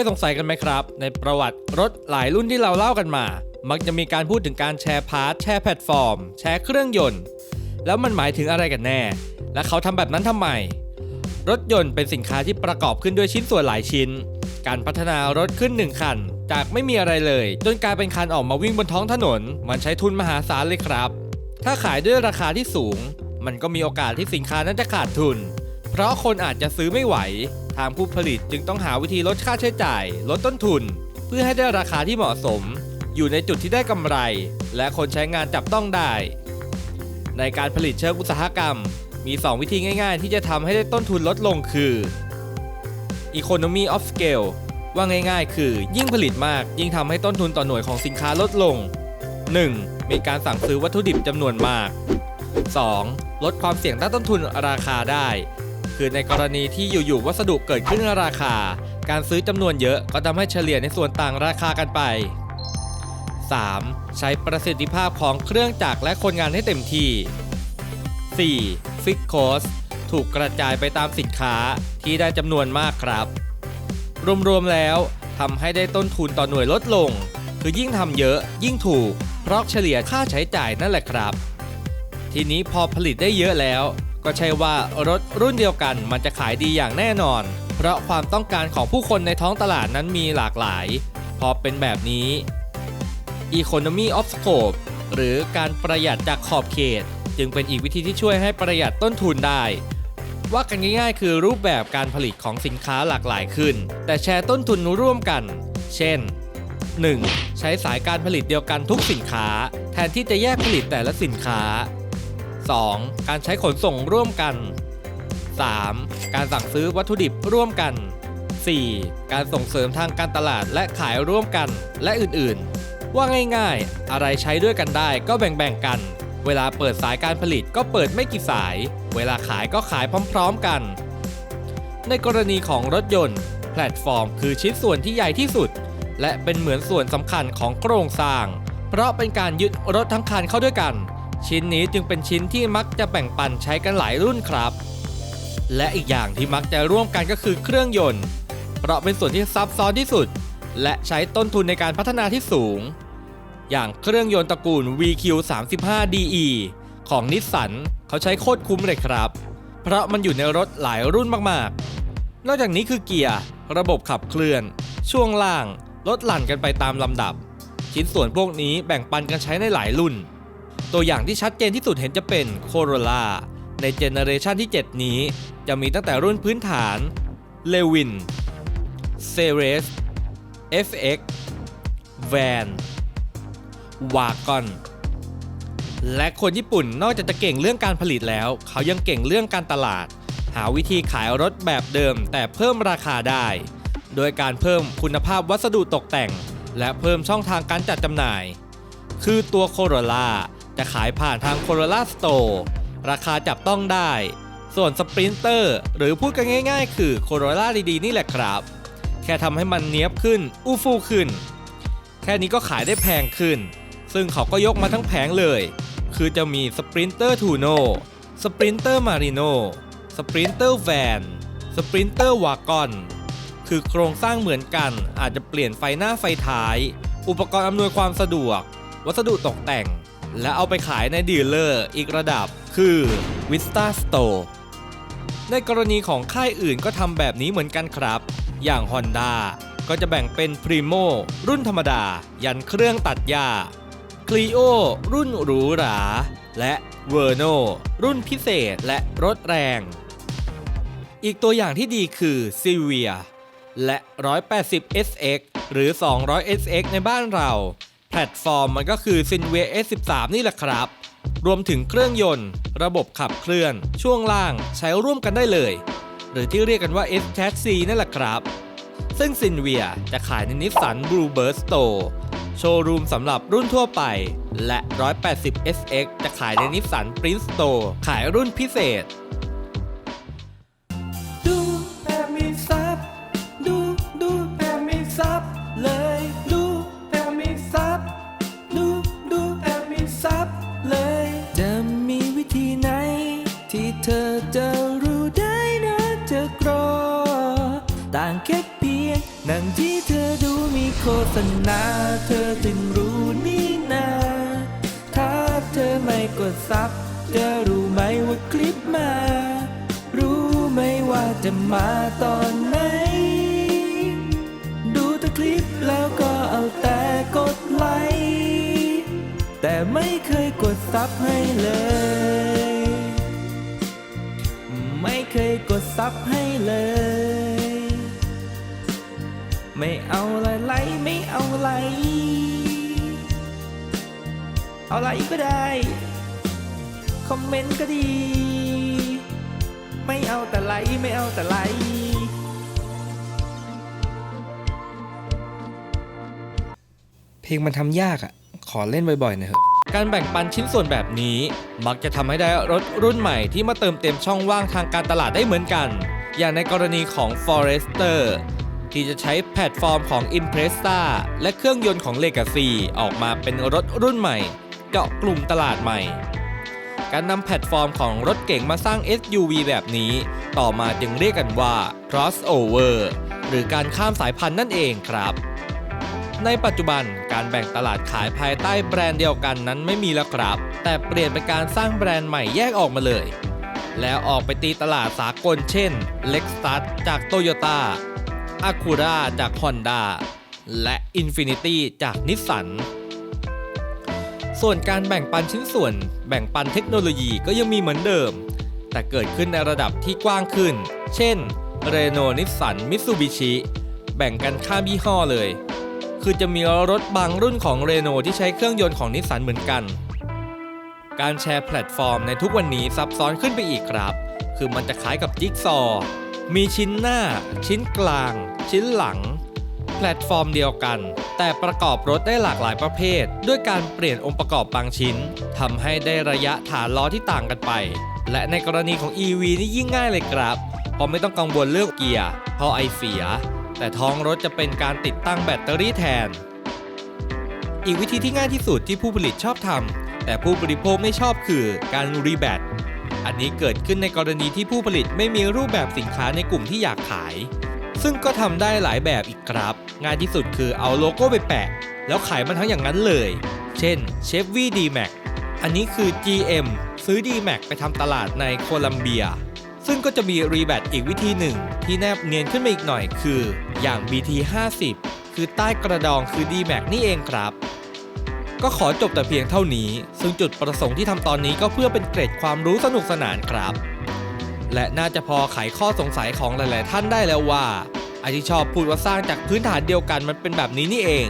ยสงสัยกันไหมครับ ในประวัติรถหลายรุ่นที่เราเล่ากันมา มักจะมีการพูดถึงการแชร์พาร์ทแชร์แพลตฟอร์ม แชร์เครื่องยนต์ แล้วมันหมายถึงอะไรกันแน่ และเขาทำแบบนั้นทำไม รถยนต์เป็นสินค้าที่ประกอบขึ้นด้วยชิ้นส่วนหลายชิ้น การพัฒนารถขึ้นหนึ่งคัน จากไม่มีอะไรเลย จนกลายเป็นคันออกมาวิ่งบนท้องถนน มันใช้ทุนมหาศาลเลยครับ ถ้าขายด้วยราคาที่สูง มันก็มีโอกาสที่สินค้านั้นจะขาดทุน เพราะคนอาจจะซื้อไม่ไหว ทางผู้ผลิตจึงต้องหาวิธีลดค่าใช้จ่าย ลดต้นทุน เพื่อให้ได้ราคาที่เหมาะสม อยู่ในจุดที่ได้กำไร และคนใช้งานจับต้องได้ ในการผลิตเชิงอุตสาหกรรม มี 2 วิธีง่าย ๆ ที่จะทำให้ได้ต้นทุนลดลงคือ Economy of Scale ว่าง่าย ๆ คือ ยิ่งผลิตมาก ยิ่งทำให้ต้นทุนต่อหน่วยของสินค้าลดลง 1. มีการสั่งซื้อวัตถุดิบจำนวนมาก 2. ลดความเสี่ยงด้านต้นทุนราคาได้ คือในกรณีที่อยู่ๆวัสดุเกิดขึ้นราคา การซื้อจำนวนเยอะก็ทำให้เฉลี่ยในส่วนต่างราคากันไป 3. ใช้ประสิทธิภาพของเครื่องจักรและคนงานให้เต็มที่ 4. Fixed Cost ถูกกระจายไปตามสินค้าที่ได้จำนวนมากครับ รวมๆแล้วทำให้ได้ต้นทุนต่อหน่วยลดลง คือยิ่งทำเยอะยิ่งถูก เพราะเฉลี่ยค่าใช้จ่ายนั่นแหละครับ ทีนี้พอผลิตได้เยอะแล้ว ก็ใช่ว่ารถรุ่นเดียวกันมันจะขายดีอย่างแน่นอน เพราะความต้องการของผู้คนในท้องตลาดนั้นมีหลากหลาย พอเป็นแบบนี้ Economy of Scope หรือการประหยัดจากขอบเขต จึงเป็นอีกวิธีที่ช่วยให้ประหยัดต้นทุนได้ ว่ากันง่ายๆ คือรูปแบบการผลิตของสินค้าหลากหลายขึ้น แต่แชร์ต้นทุนร่วมกัน เช่น 1. ใช้สายการผลิตเดียวกันทุกสินค้า แทนที่จะแยกผลิตแต่ละสินค้า 2. การใช้ขนส่งร่วมกัน 3. การสั่งซื้อวัตถุดิบร่วมกัน 4. การส่งเสริมทางการตลาดและขายร่วมกันและอื่นๆ ว่าง่ายๆ อะไรใช้ด้วยกันได้ก็แบ่งๆกัน เวลาเปิดสายการผลิตก็เปิดไม่กี่สาย เวลาขายก็ขายพร้อมๆกัน ในกรณีของรถยนต์ แพลตฟอร์มคือชิ้นส่วนที่ใหญ่ที่สุด และเป็นเหมือนส่วนสำคัญของโครงสร้าง เพราะเป็นการยึดรถทั้งคันเข้าด้วยกัน ชิ้นนี้จึงเป็นชิ้นที่มักจะแบ่งปันใช้กันหลายรุ่นครับ และอีกอย่างที่มักจะร่วมกันก็คือเครื่องยนต์ เพราะเป็นส่วนที่ซับซ้อนที่สุด และใช้ต้นทุนในการพัฒนาที่สูง อย่างเครื่องยนต์ตระกูล VQ35DE ของนิสสันเขาใช้โคตรคุ้มเลยครับ เพราะมันอยู่ในรถหลายรุ่นมากๆ นอกจากนี้คือเกียร์ ระบบขับเคลื่อน ช่วงล่าง ลดหลั่นกันไปตามลำดับ ชิ้นส่วนพวกนี้แบ่งปันกันใช้ในหลายรุ่น ตัวอย่างที่ชัดเจนที่สุดเห็นจะเป็น Corolla ในเจเนเรชันที่ 7 นี้ จะมีตั้งแต่รุ่นพื้นฐาน Levin Ceres FX Van Wagon และคนญี่ปุ่นนอกจากจะเก่งเรื่องการผลิตแล้ว เขายังเก่งเรื่องการตลาด หาวิธีขายรถแบบเดิม แต่เพิ่มราคาได้ โดยการเพิ่มคุณภาพวัสดุตกแต่ง และเพิ่มช่องทางการจัดจำหน่าย คือตัว Corolla จะขายผ่านทาง Corolla Store ราคาจับต้องได้ ส่วน Sprinter หรือพูดกันง่ายๆ คือ Corolla ดีๆนี่แหละครับ แค่ทำให้มันเนี้ยบขึ้น อู้ฟู่ขึ้น แค่นี้ก็ขายได้แพงขึ้น ซึ่งเขาก็ยกมาทั้งแผงเลย คือจะมี Sprinter Tuno Sprinter Marino Sprinter Van Sprinter Wagon คือโครงสร้างเหมือนกันอาจจะเปลี่ยนไฟหน้าไฟท้าย อุปกรณ์อำนวยความสะดวก วัสดุตกแต่ง และเอาไปขายในดีลเลอร์อีกระดับคือ Vista Store ในกรณีของค่ายอื่นก็ทำแบบนี้เหมือนกันครับ อย่าง Honda ก็จะแบ่งเป็น Primo รุ่นธรรมดา ยันเครื่องตัดหญ้า Clio รุ่นหรูหรา และ Verno รุ่นพิเศษและรถแรง อีกตัวอย่างที่ดีคือ s i l v i a และ 180 SX หรือ 200 SX ในบ้านเรา ลตฟอร์มมันก็คือ s i n v i a S13 นี่แหละครับ รวมถึงเครื่องยนต์ ระบบขับเคลื่อน ช่วงล่างใช้ร่วมกันได้เลย หรือที่เรียกกันว่า S c h a s s i นั่นแหละครับ ซึ่ง s i n v i a จะขายในนิสสัน Bluebird Store โชว์รูมสำหรับรุ่นทั่วไป และ 180 SX จะขายในนิสสัน Prince Store ขายรุ่นพิเศษ เธอจะรู้ได้นะเธอกรอ ต่างแค่เพียงหนังที่เธอดูมีโฆษณา เธอจึงรู้นี่นา ถ้าเธอไม่กดซับจะรู้ไหมว่าคลิปมา รู้ไหมว่าจะมาตอนไหน ดูแต่คลิปแล้วก็เอาแต่กดไลค์ แต่ไม่เคยกดซับให้เลย ซับให้เลย ไม่เอาไรไลไม่เอาอะไร เอาอะไรก็ได้ คอมเมนต์ก็ดี ไม่เอาแต่ไลไม่เอาแต่ไลเพลงมันทำยากอะ่ะ ขอเล่นบ่อยๆหน่อยเถอะ การแบ่งปันชิ้นส่วนแบบนี้ มักจะทำให้ได้รถรุ่นใหม่ที่มาเติมเต็มช่องว่างทางการตลาดได้เหมือนกัน อย่างในกรณีของ Forester ที่จะใช้แพลตฟอร์มของ Impreza และเครื่องยนต์ของ Legacy ออกมาเป็นรถรุ่นใหม่ เจาะกลุ่มตลาดใหม่ การนำแพลตฟอร์มของรถเก๋งมาสร้าง SUV แบบนี้ ต่อมาจึงเรียกกันว่า crossover หรือการข้ามสายพันธุ์นั่นเองครับ ในปัจจุบันการแบ่งตลาดขายภายใต้แบรนด์เดียวกันนั้นไม่มีแล้วครับ แต่เปลี่ยนเป็นการสร้างแบรนด์ใหม่แยกออกมาเลย แล้วออกไปตีตลาดสากลเช่น Lexus จาก Toyota Acura จาก Honda และ Infiniti จากนิสสันส่วนการแบ่งปันชิ้นส่วน แบ่งปันเทคโนโลยีก็ยังมีเหมือนเดิม แต่เกิดขึ้นในระดับที่กว้างขึ้น เช่น Renault Nissan Mitsubishi แบ่งกันข้ามยี่ห้อเลย คือจะมีรถบางรุ่นของเรโนที่ใช้เครื่องยนต์ของนิสสันเหมือนกัน การแชร์แพลตฟอร์มในทุกวันนี้ซับซ้อนขึ้นไปอีกครับ คือมันจะคล้ายกับจิ๊กซอว์มีชิ้นหน้า ชิ้นกลาง ชิ้นหลัง แพลตฟอร์มเดียวกัน แต่ประกอบรถได้หลากหลายประเภท ด้วยการเปลี่ยนองค์ประกอบบางชิ้นทำให้ได้ระยะฐานล้อที่ต่างกันไป และในกรณีของ EV นี่ยิ่งง่ายเลยครับเพราะไม่ต้องกังวลเรื่องเกียร์เพราะไอเสีย แต่ท้องรถจะเป็นการติดตั้งแบตเตอรี่แทน อีกวิธีที่ง่ายที่สุดที่ผู้ผลิตชอบทำแต่ผู้บริโภคไม่ชอบคือการรีแบตอันนี้เกิดขึ้นในกรณีที่ผู้ผลิตไม่มีรูปแบบสินค้าในกลุ่มที่อยากขาย ซึ่งก็ทำได้หลายแบบอีกครับ ง่ายที่สุดคือเอาโลโก้ไปแปะ แล้วขายมันทั้งอย่างนั้นเลย เช่น Chevy D-Max อันนี้คือ GM ซื้อ D-Max ไปทำตลาดในโคลัมเบีย ซึ่งก็จะมีรีแบตอีกวิธีหนึ่งที่แนบเนียนขึ้นมาอีกหน่อยคือ อย่าง BT 50 คือใต้กระดองคือ D-Max นี่เองครับ ก็ขอจบแต่เพียงเท่านี้ ซึ่งจุดประสงค์ที่ทำตอนนี้ก็เพื่อเป็นเกร็ดความรู้สนุกสนานครับ และน่าจะพอไขข้อสงสัยของหลาย ๆ ท่านได้แล้วว่าไอที่ชอบพูดว่าสร้างจากพื้นฐานเดียวกันมันเป็นแบบนี้นี่เอง